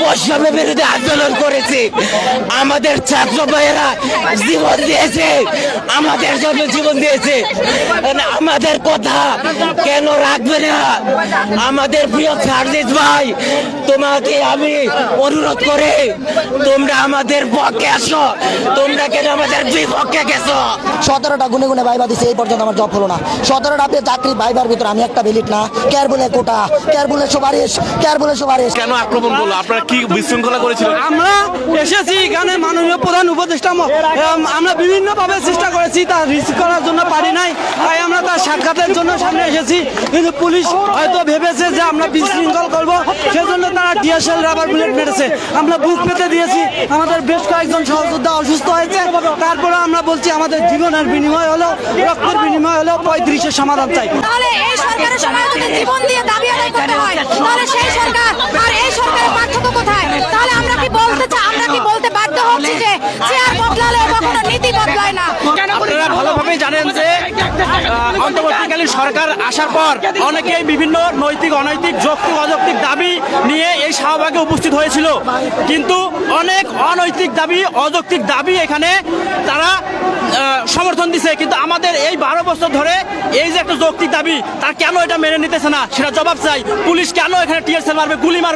বৈষম্য বিরুদ্ধে আন্দোলন করেছি। আমাদের ছাত্র ভাইয়েরা জীবন দিয়েছে। আমাদের জন্য জীবন দিয়েছে। আমাদের কথা কেন রাখবে না? আমাদের প্রিয় সার্জিস ভাই তোমাকে আমি অনুরোধ করে তোমরা আমাদের পক্ষে আসো। তোমরা কেন আমাদের বিপক্ষে গেছো? সতেরোটা গুনে গুনে ভাইবা দিছে এই পর্যন্ত আমার জব হলো না। সতেরোটা আপনি চাকরি ভাইবার ভিতরে আমি একটা বেলিট না। কেয়ার বলে কোটা কেয়ার বলে সুপারিশ কেয়ার বলে সুপারিশ। কেন আক্রমণ করল? আপনারা কি বিশৃঙ্খলা করেছিলেন? আমরা এসেছি এখানে মাননীয় প্রধান উপদেষ্টা আমরা বিভিন্নভাবে চেষ্টা করেছি তা রিসিভ করার জন্য পারি নাই। সাক্ষাতের জন্য সামনে এসেছি। কিন্তু পুলিশ হয়তো ভেবেছে যে আমরা বিশৃঙ্খল করব, সেজন্য তারা ডিএসএল রাবার বুলেট মেরেছে। আমরা বুক পেতে দিয়েছি। আমাদের বেশ কয়েকজন সহযোদ্ধা অসুস্থ হয়েছে। তারপরে আমরা বলছি, আমাদের জীবনের বিনিময় হলো রক্তের বিনিময় হলো পঁয়ত্রিশের সমাধান চাই। কোথায়? তাহলে আমরা কি বলতে চাই আমরা কি বলতে বাধ্য হচ্ছি যে চেয়ার বদলালে কখনো নীতি বদলায় না? জানেন যে অন্তর্বর্তীকালীন সরকার আসার পর অনেকেই বিভিন্ন নৈতিক, অনৈতিক, যৌক্তিক, অযৌক্তিক দাবি নিয়ে এই শাহবাগে উপস্থিত হয়েছিল। কিন্তু অনেক অনৈতিক দাবি, অযৌক্তিক দাবি এখানে তারা সমর্থন দিছে। কিন্তু আমাদের এই বারো বছর ধরে এই যে একটা যৌক্তিক দাবি, তার কেন এটা মেনে নিতেছে না? সেটা জবাব চাই। পুলিশ কেন এখানে টিয়ার সেল মারবে, গুলি মারবে?